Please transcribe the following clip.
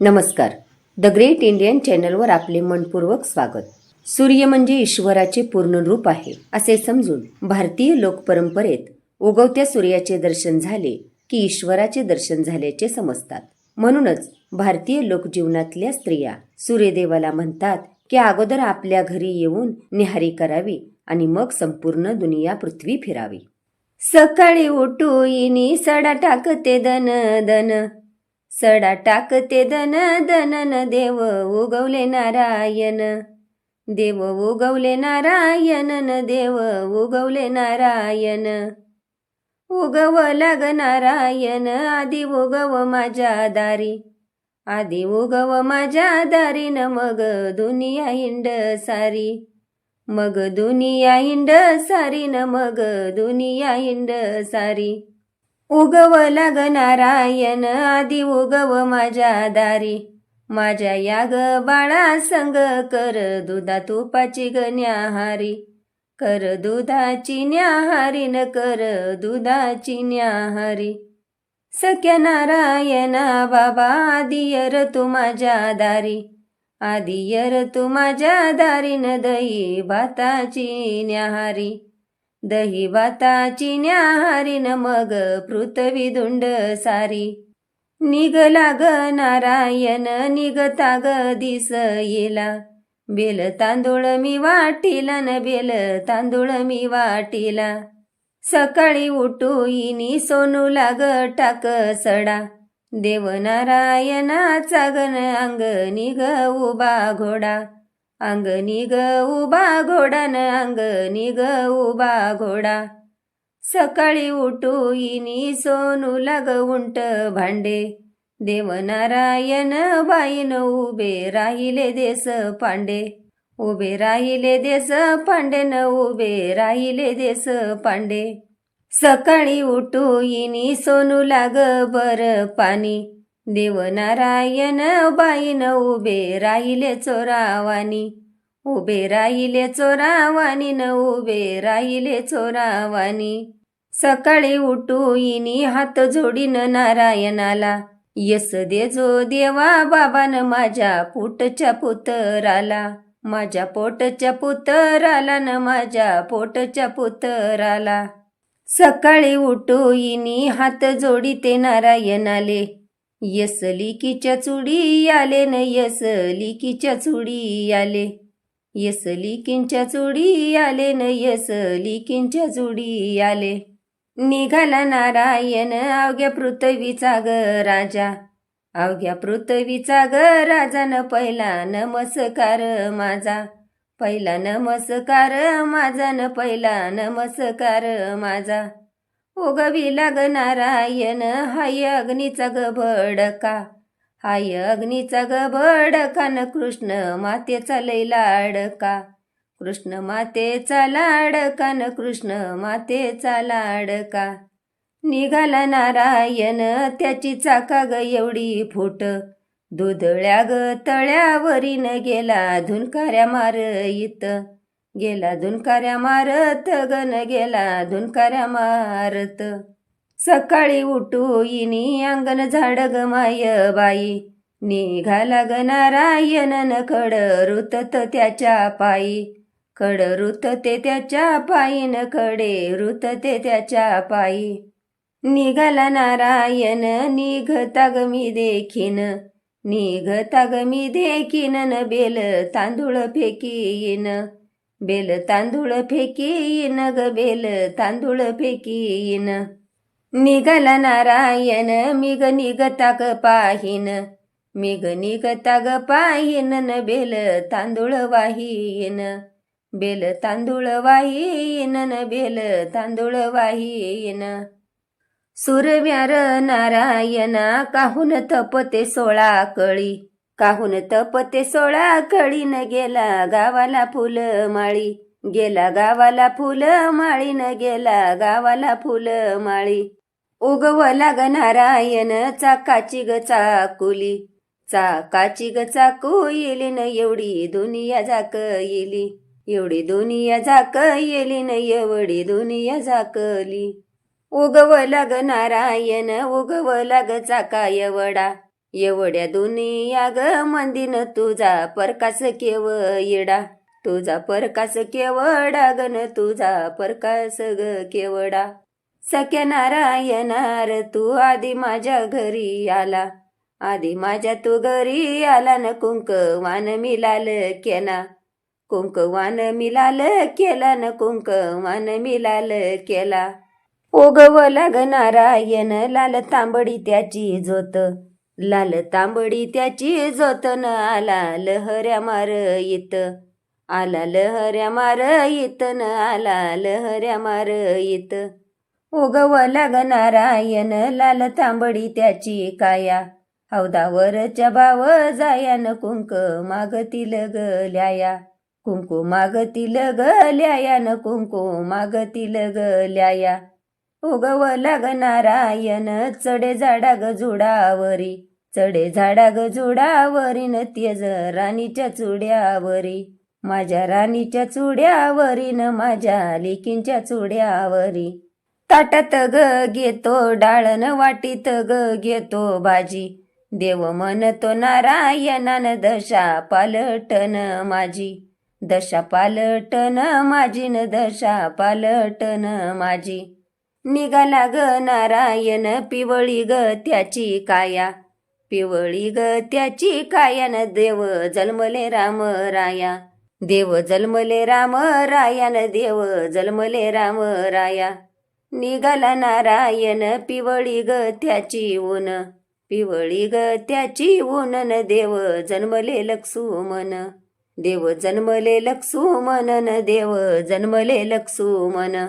नमस्कार. The great Indian चॅनलवर आपले मनपूर्वक स्वागत. सूर्य म्हणजे ईश्वराचे पूर्ण रूप आहे असे समजून भारतीय लोकपरंपरेत उगवत्या सूर्याचे दर्शन झाले की ईश्वराचे दर्शन झाल्याचे समजतात. म्हणूनच भारतीय लोकजीवनातल्या स्त्रिया सूर्यदेवाला म्हणतात की अगोदर आपल्या घरी येऊन निहारी करावी आणि मग संपूर्ण दुनिया पृथ्वी फिरावी. सकाळी उठूइनी सडा टाकते दन दन सडा टाकते दन दनन न देव उगवले नारायण देव उगवले नारायण न देव उगवले नारायण उगव लाग नारायण आधी उगव माझ्या दारी आधी उगव माझ्या दारी न मग दुनिया हिंड सारी मग दुनिया हिंड सारी न मग दुनिया हिंड सारी उगव लाग नारायण आधी उगव माझ्या दारी. माझ्या या ग बाळा संग कर दुधा तुपाची ग न्याहारी. कर दुधाची न्याहारी न कर दुधाची न्याहारी. सख्या नारायणा बाबा आधी यर तू माझ्या दारी. आधी यर तू माझ्या दारीन दही भाताची न्याहारी. दहिवाताची न्याहारी न्याहारीन मग पृथ्वी धुंड सारी निगला ग नारायण निघता ग दिस येला बेल तांदूळ मी वाटीला न बेल तांदूळ मी वाटीला सकाळी उठूइनी सोनू लाग टाक सडा देवनारायणाचा गण अंग निग उभा घोडा अंग निग उभा घोडन अंग निग उभा घोडा सकाळी उठू इनी सोनू लाग उंट भांडे देवनारायण बाईन उभे राहिले देस पांडे उभे राहिले देस पांडे न उभे राहिले देस पांडे सकाळी उठू इनी सोनू लाग बर पाणी देवनारायण बाईन उभे राहिले चोरावानी. उभे राहिले चोरावानी न उभे राहिले चोरावानी. सकाळी उठूइनी हात जोडीन नारायणाला. यस दे जो देवा बाबान माझ्या पोटच्या पुतराला. माझ्या पोटच्या पुतराला न माझ्या पोटच्या पुतराला. सकाळी उठूइनी हात जोडी ते नारायणाले. यसलिकीच्या चुडी आले न यस लिकीच्या चुडी आले. यसलिकींच्या चुडी आले न यस लिकींच्या चुडी आले. निघाला नारायण अवघ्या पृथ्वीचा ग राजा. अवघ्या पृथ्वीचा ग राजा न पहिला नमस्कार माझा. पहिला नमस्कार माझा न पहिला नमस्कार माझा. उगविला ग नारायण हाय अग्नीचा ग भडका. हाय अग्नीचा ग भडका न कृष्ण मातेचा लय लाडका. कृष्ण मातेचा लाडका न कृष्ण मातेचा लाडका. निघाला नारायण त्याची चाका ग एवढी फुट. दुधळ्या ग तळ्यावरीन गेला धुनकाऱ्या मारईत. गेला धुनकाऱ्या मारत गन गेला धुनकाऱ्या मारत. सकाळी उठू इनी अंगण झाड ग माय बाई. निघाला ग नारायणन न खड रुतत त्याच्या पायी. कड रुतते त्याच्या पायीन कडे खडे रुतते त्याच्या पायी. निघाला नारायण निघता ग मी देखीन. निघता ग मी देखीन न बेल तांदूळ फेकीन. बेल तांदूळ फेकीन ग बेल तांदूळ फेकीन निघाला नारायण मिग निघता ग पाहीन. मिग निघता ग पाहीन न बेल तांदूळ वाहीन. बेल तांदूळ वाहीन न बेल तांदूळ वाहीन. सुरव्यार नारायणा काहून तपते सोळा कळी? काहून तपते सोळा कळीन गेला गावाला फुल माळी. गेला गावाला फुल माळीन गेला गावाला फुल माळी. उगव लाग नारायण चाकाची ग चाकुली. चाकाची ग चाकू येली न एवढी दुनिया जाक येली. एवढी दुनिया जाक येली न एवढी दुनिया झाकली. उगव लाग नारायण उगव लाग चाका एवढा एवढ्या दुनिया ग मंदिन तुझा परकास केव येडा. तुझा परकास केवडा गण तुझा परकास ग केवडा. सख्या नारायणार तू आधी माझ्या घरी आला. आधी माझ्या तू घरी आला न कुंकवान मिलाल केना. कुंक वान मिलाल केला न कुंक वान मिलाल केला. ओगव लाग नारायण लाल तांबडी त्याची जोत लाल तांबडी त्याची जतन आला लहऱ्या मार येत. आला लहऱ्या मार येत न आला लहऱ्या मार येत. उगव लाग नारायण लाल तांबडी त्याची काया. हौदावरच्या भाव जायान कुंक मागतील गल्याया. कुंकू मागतील गल्यायान कुंकू मागतील गल्याया. उगव लाग नारायण चढे झाडा ग झुडावरी चढे झाडा ग जुडावरी न तेज राणीच्या चुड्यावरी. माझ्या राणीच्या चुड्यावरी न माझ्या लेकींच्या चुड्यावरी. ताटात ग घेतो डाळण वाटीत ग घेतो भाजी. देव म्हणतो नारायणान दशा पालटन माझी. दशा पालटन माझी न दशा पालटन माझी. निघाला ग नारायण पिवळी ग त्याची काया. पिवळी ग त्याची काया न देव जन्मले राम राया. देव जन्मले राम राया न देव जन्मले राम राया. निघाला नारायण पिवळी ग त्याची ऊन. पिवळी ग त्याची ऊन न देव जन्मले लक्ष्मण. देव जन्मले लक्ष्मण न देव जन्मले लक्ष्मण.